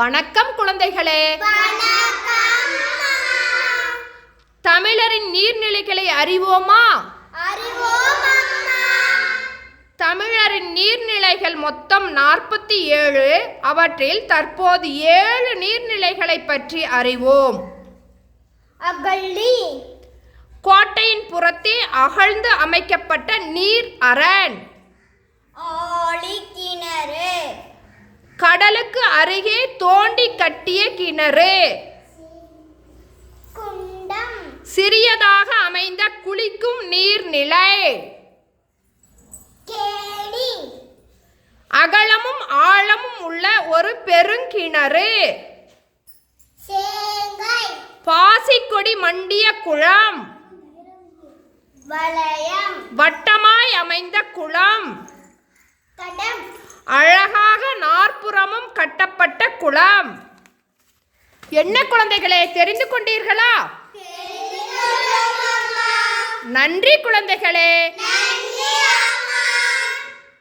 வணக்கம் குழந்தைகளே. தமிழரின் நீர்நிலைகளை அறிவோமா? தமிழரின் நீர்நிலைகள் மொத்தம் நாற்பத்தி ஏழு. அவற்றில் தற்போது ஏழு நீர்நிலைகளை பற்றி அறிவோம். அகழி. கோட்டையின் புறத்தே அகழ்ந்து அமைக்கப்பட்ட நீர் அரண் ஆழி கிணறு கடலுக்கு அருகே தோண்டி கட்டிய கிணறு. சிறியதாக அமைந்த குளிக்கும் நீர்நிலை. அகலமும் ஆழமும் உள்ள ஒரு பெருங்கிணறு. பாசிக்கொடி மண்டிய குளம். வட்டமாய் அமைந்த குளம். அழகாக நாற்புறமும் கட்டப்பட்ட குளம். என்ன குழந்தைகளே தெரிந்து கொண்டீர்களா? நன்றி குழந்தைகளே.